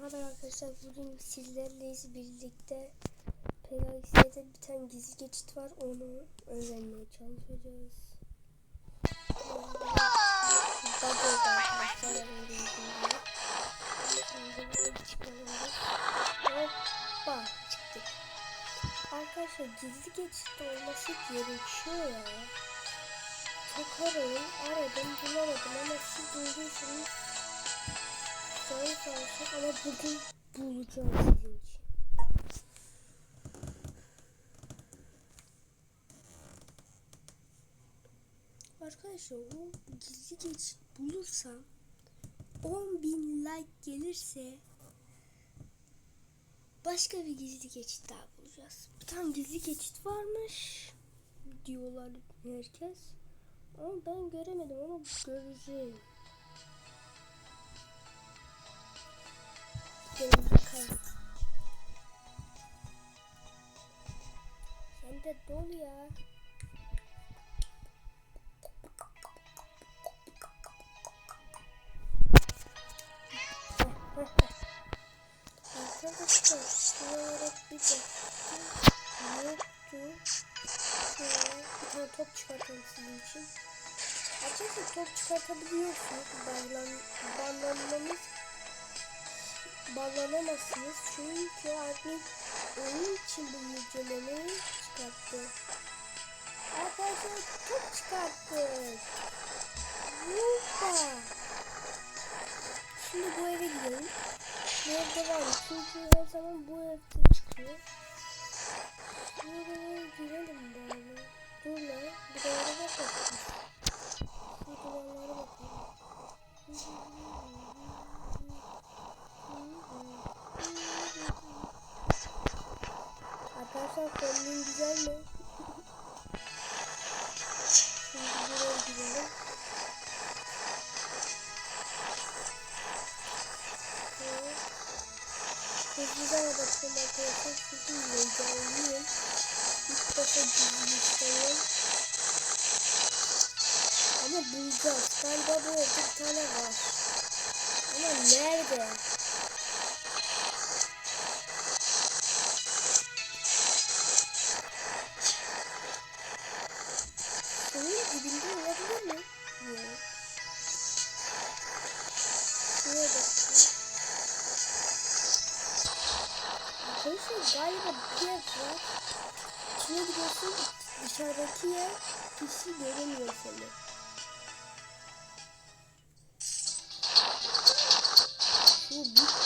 Merhaba arkadaşlar bugün sizlerleyiz birlikte Pelagis'te bir tane gizli geçit var onu öğrenmeye çalışacağız. Hoppa çıktık. Arkadaşlar gizli geçit olması gerekiyor ya. Çok aradım aradım bulamadım ama siz bulduysanız Sağ olsun ama bugün bulacağım sizin için. Arkadaşlar o gizli geçit bulursam 10.000 like gelirse başka bir gizli geçit daha bulacağız. Bir tane gizli geçit varmış diyorlar herkes. Ama ben göremedim ama göreceğim. Gelin bakalım. Sen de dol ya. Arkadaşlar şuralara bir baktım. Yoktu. Şöyle bir tane top çıkartalım sizin için. Arkadaşlar top çıkartabiliyorsunuz. Bağlan, bağlanmamız bağlanamazsınız çünkü admin onun için bu yüceleme çıkarttı. Arkadaşlar top çıkarttık. Hoppa. Şimdi bu eve gidelim. Bu evde var çünkü her zaman bu evde çıkıyor. Arkadaşlar kombin güzel mi? Şimdi buraya gidelim. Hızlıca da bakalım arkadaşlar. Çünkü heyecanlıyım. İlk defa gizliyim. Ama bulacağız. Galiba bu evde bir tane var. Ama nerede? Galiba bir ev var. İçine gidiyorsun dışarıdaki yer kişi göremiyor seni. Şu bir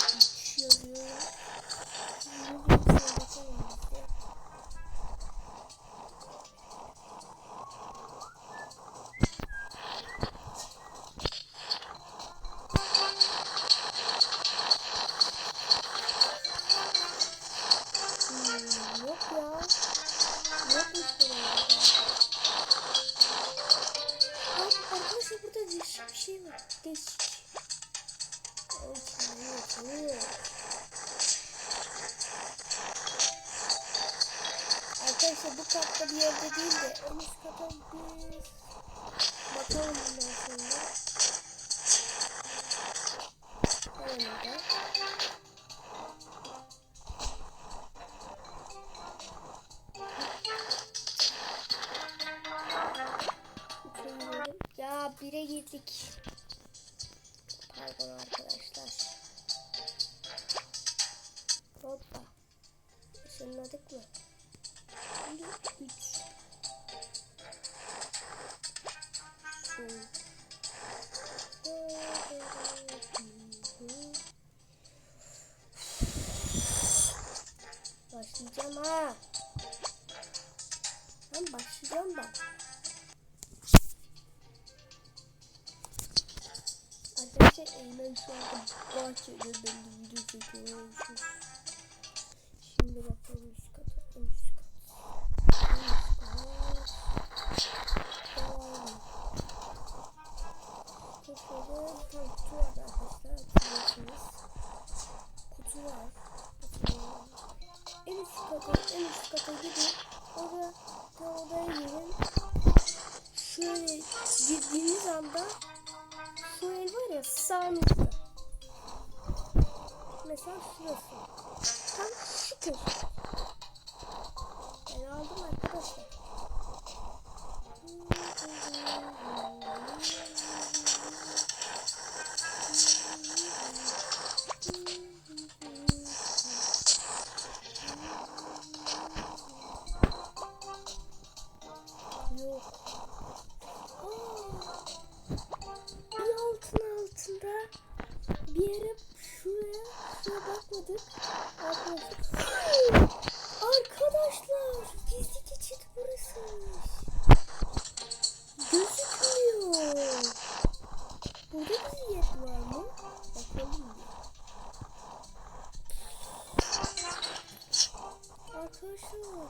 değişik bir şey var. Değişik. Ay çalıyor çalıyor. Arkadaşlar bu katta bir yerde değil de en üst kata bir bakalım bire girdik. Pardon arkadaşlar. Hoppa. Işınladık mı? Şimdi üç. Başlayacağım ha. Ben başlayacağım ben. Arkadaşlar Eymen şu anda bahçede ben de video çekiyorum. Şimdi bakalım üst kata. Üst kata, en üst kata gidin. Orada odaya girin. Şöyle girdiğiniz anda var ya sağınızda. Mesela şurası. Tam şu köşe. Ben aldım arkadaşlar. Bir yere şuraya şuraya bakmadık. Arkadaşlar. Arkadaşlar gizli geçit burasıymış. Gözükmüyor. Burada bir yer var mı? Bakalım bir. Arkadaşlar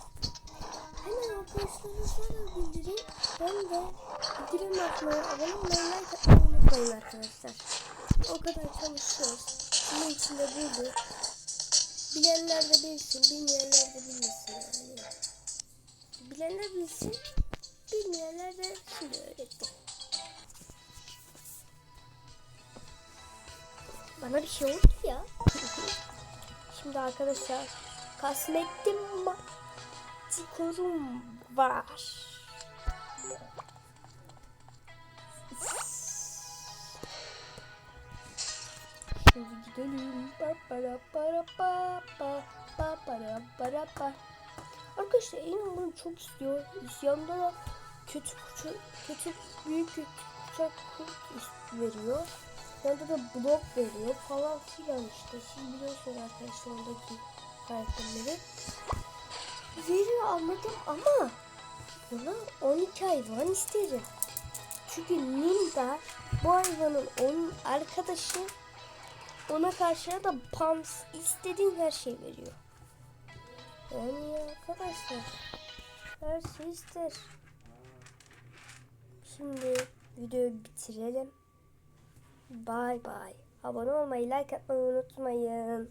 hemen arkadaşlarınıza da bildirin. Ben de bildirim atmayı, abone olmayı, like atmayı unutmayın arkadaşlar. O kadar çalışıyoruz. Bunun için de bulduk. Bilenler de bilsin, bilmeyenler de bilmesin yani. Bilenler bilsin, bilmeyenler de şimdi öğretti. Bana bir şey oldu ya. Şimdi arkadaşlar kasmettim Tikorum var. Pa. Arkadaşlar Eylül bunu çok istiyor. İsyanda da kötü kötü, kötü büyük kötü is- veriyor. Yanında da blok veriyor falan filan işte. Siz biliyorsunuz arkadaşlar oradaki karakterleri. Veriyor anladım ama buna 12 hayvan isterim. Çünkü Nimda bu hayvanın onun arkadaşı ona karşı da Pams istediğin her şey veriyor. Yani arkadaşlar her şey ister. Şimdi videoyu bitirelim. Bye bye. Abone olmayı, like atmayı unutmayın.